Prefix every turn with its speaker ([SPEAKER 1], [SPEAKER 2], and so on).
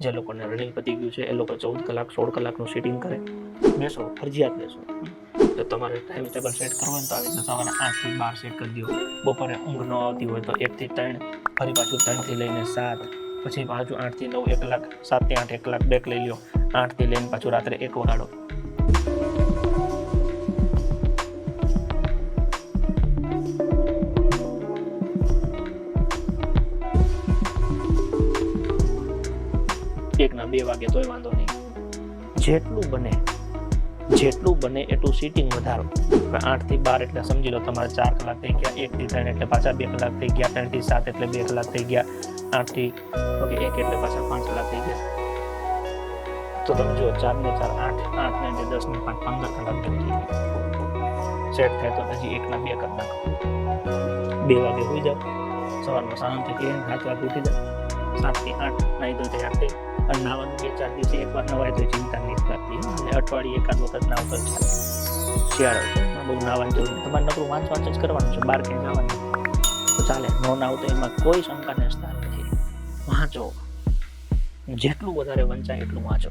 [SPEAKER 1] જે લોકોને રનિંગ પતી ગયું છે, એ લોકો ચૌદ કલાક, સોળ કલાકનું સિટિંગ કરે. બેસો, ફરજિયાત બેસો. તો તમારે ટાઈમ ટેબલ સેટ કરવું હોય તો આવી રીતે સવારે આઠથી બાર સેટ કરી દો. બપોરે ઊંઘ ન આવતી હોય તો એકથી ત્રણ, ફરી પાછું ત્રણથી લઈને સાત, પછી પાછું આઠથી નવ, એક કલાક સાતથી આઠ, એક કલાક બ્રેક લઈ લો આઠથી લઈને પાછું રાત્રે એક વગાડો. બે વાગે તોય વાંધો નહીં. જેટલું બને જેટલું બને એટલું સીટિંગ વધારો. હવે આઠથી બાર એટલે સમજી લો તમારે ચાર કલાક થઈ ગયા એકથી ત્રણ એટલે પાછા બે કલાક થઈ ગયા ત્રણથી સાત એટલે બે કલાક થઈ ગયા આઠથી ઓકે, એક એટલે પાછા પાંચ કલાક થઈ ગયા. તો તમે જુઓ, ચાર ને ચાર આઠ આઠ ને બે દસ ને પાંચ, પંદર કલાક જેવું થઈ ગયું. સેટ થાય તો હજી એકના બે કરી નાખો બે વાગે હોઈ જાઓ. સવારમાં શાંતિથી ક્લીન હાથ વાગે ઉઠી જાઓ. સાતથી આઠ નાહી ધોઈ રાખે અને નાવાનું બે ચાર દિવસે એકવાર નવાય તો ચિંતા નહીં કરતી. અને અઠવાડિયે એકાદ વખત નાવ તો ચાલે શિયાળો બહુ નાવાની જરૂર નહીં. તમારે નકરું વાંચ વાંચ જ કરવાનું છે. બહાર ક્યાંય નાવાનું તો ચાલે, નો નાવ તો એમાં કોઈ શંકાને સ્થાન નથી. વાંચો. જેટલું વધારે વંચાય એટલું વાંચો.